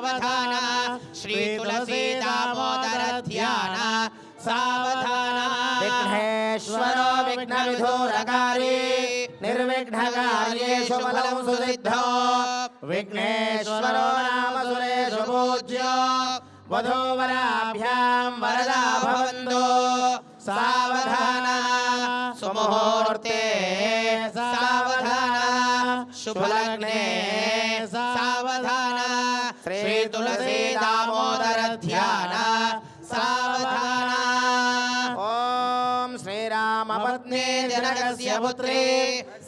सावधाना श्री तुलसी दामोदर ध्याना। सावधाना विघ्नेश्वरो विघ्न विधोरकारी निर्विघ्न कार्येषु फलं सुसिद्धो। विघ्नेश्वरो नाम सुरेषु पूज्यो। वधूवराभ्यां वरदा भवन्तु। सावधाना सुमुहूर्ते सावधाना शुभलग्ने सावधाना। श्री तुलसी दामोदर ध्यान सावधान। ओम श्री राम पत्नी जनक पुत्री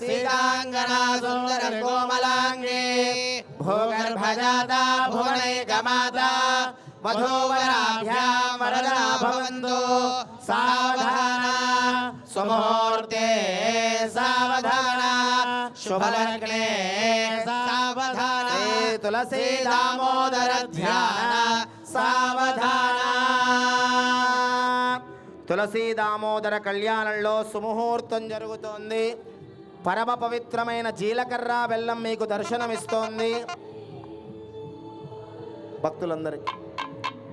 सीतांगना सुंदर कोमलांगे भोगर्भजाता भुवनैकमाता वधूवराभ्यां वरदा भवन्तु सावधाना। स्वमुहूर्ते सावधाना। शुभलग्ने सा తులసీ దామోదర ధ్యాన సావధాన తులసీ దామోదర కళ్యాణంలో సుముహూర్తం జరుగుతోంది. పరమ పవిత్రమైన జీలకర్ర బెల్లం మీకు దర్శనమిస్తోంది. భక్తులందరికీ.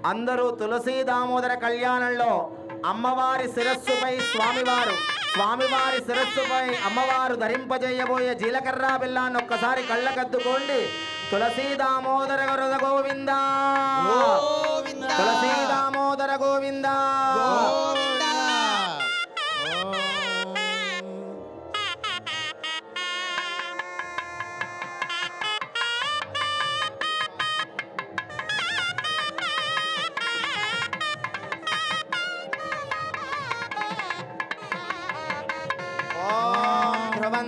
అందరూ తులసీ దామోదర కళ్యాణంలో అమ్మవారి శిరస్సుపై స్వామివారు స్వామివారి శిరస్సుపై అమ్మవారు ధరింపజేయబోయే జీలకర్ర బెల్లాన్ని ఒక్కసారి కళ్ళకద్దుకోండి. తులసీ దామోదర గురుద గోవింద తులసీ దామోదర గోవింద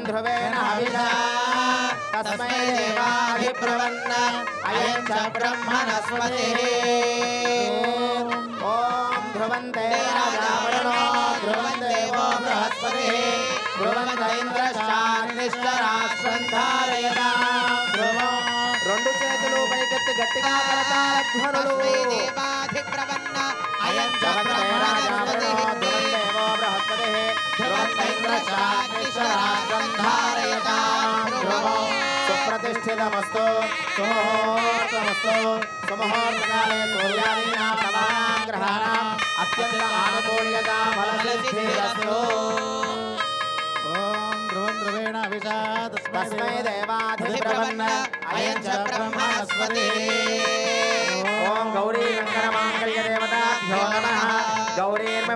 ధ్రువేణ హవిషా తస్మై అయం చ బ్రహ్మణస్పతి ఓం ధ్రువంతే రాజావరుణో ధ్రువం దేవో బృహస్పతి ధ్రువంత ఇంద్రశ్చాన్నిశ్చరాశ్వంధారయత ధ్రువం రెండు చేతులు పైకెత్తి గట్టిగా కరతాళ ధ్వనులు. తస్మై దేవాధిప్రవన్న। అయం చ బ్రహ్మణస్పతిః। దేవో బృహస్పతి। ధ్రువంత ఇంద్రశ్చాన్నిశ్చరాశ్వంధారయత ధ్రువం సుప్రతిష్ఠితమస్తు సుముహూర్తమస్తు సుముహూర్తకాలే సూర్యాదీనా ప్రధానాం గ్రహాణాం అత్యంత ఆనుకూల్యత ఫలసిద్ధిరస్తు. ఓం ధ్రువం ధ్రువేణ అవిషా తస్మై దేవాధిప్రవన్న అయం చ బ్రహ్మణస్పతి. ఓం గౌరీ రంగన మాంగళ్య దేవతాభ్యో నమః. గౌరీర్మ